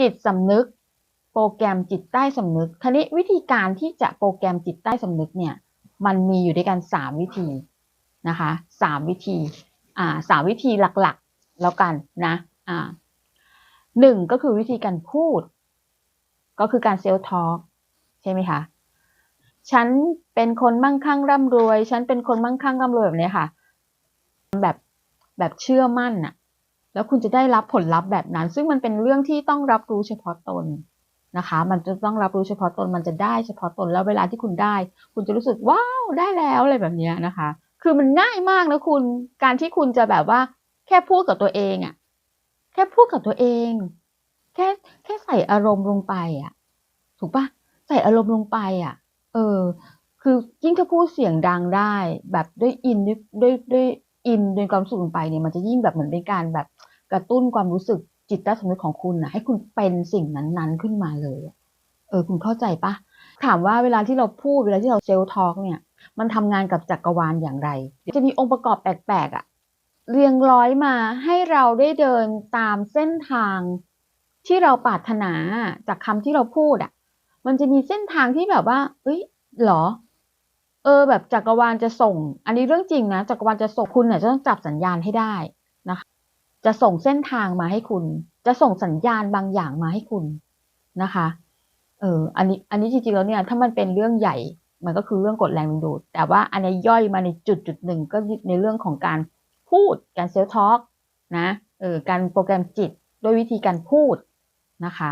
จิตสำนึก โปรแกรมจิตใต้สำนึกทีนี้วิธีการที่จะโปรแกรมจิตใต้สำนึกเนี่ย มันมีอยู่ด้วยกันสามวิธีนะคะสามวิธี อ่าสามวิธีหลักๆ แล้วกันนะ อ่าหนึ่งก็คือวิธีการพูด ก็คือการเซลทอ l k ใช่ไหมคะ ฉันเป็นคนมั่งคั่งร่ำรวย ฉันเป็นคนมั่งคั่งร่ำรวยแบบเนี้ยค่ะ แบบแบบเชื่อมั่นน่ะ แล้วคุณจะได้รับผลลัพธ์แบบนั้น ซึ่งมันเป็นเรื่องที่ต้องรับรู้เฉพาะตนนะคะ มันจะต้องรับรู้เฉพาะตน มันจะได้เฉพาะตน แล้วเวลาที่คุณได้ คุณจะรู้สึกว้าวได้แล้วอะไรแบบนี้นะคะ คือมันง่ายมากนะคุณ การที่คุณจะแบบว่าแค่พูดกับตัวเองอะแค่พูดกับตัวเอง แค่แค่ใส่อารมณ์ลงไปอะถูกปะใส่อารมณ์ลงไปอะเออ คือยิ่งถ้าพูดเสียงดังได้ แบบด้วยอินด้วยด้วยด้วยอินด้วยความสึกลงไปเนี่ย มันจะยิ่งแบบเหมือนเป็นการแบบ กระตุ้นความรู้สึกจิตใต้สำนึกของคุณนะให้คุณเป็นสิ่งนั้นๆขึ้นมาเลย เออ คุณเข้าใจปะถามว่าเวลาที่เราพูดเวลาที่เราเซลทอ l k เนี่ย มันทำงานกับจักรวาลอย่างไร จะมีองค์ประกอบแปลกๆอะเรียงร้อยมาให้เราได้เดินตามเส้นทางที่เราปรารถนาจากคำที่เราพูดอะมันจะมีเส้นทางที่แบบว่าเอ้ยหรอ เออ แบบจักรวาลจะส่ง อันนี้เรื่องจริงนะจักรวาลจะส่งคุณเนี่ยจะต้องจับสัญญาณให้ได้นะคะ จะส่งเส้นทางมาให้คุณ จะส่งสัญญาณบางอย่างมาให้คุณนะคะ เออ อันนี้ อันนี้จริงๆแล้วเนี่ย ถ้ามันเป็นเรื่องใหญ่ มันก็คือเรื่องกฎแรงดึงดูด แต่ว่าอันนี้ย่อยมาในจุดจุดหนึ่งก็ในเรื่องของการพูด การเซลทอ l k นะ เออ การโปรแกรมจิตด้วยวิธีการพูดนะคะ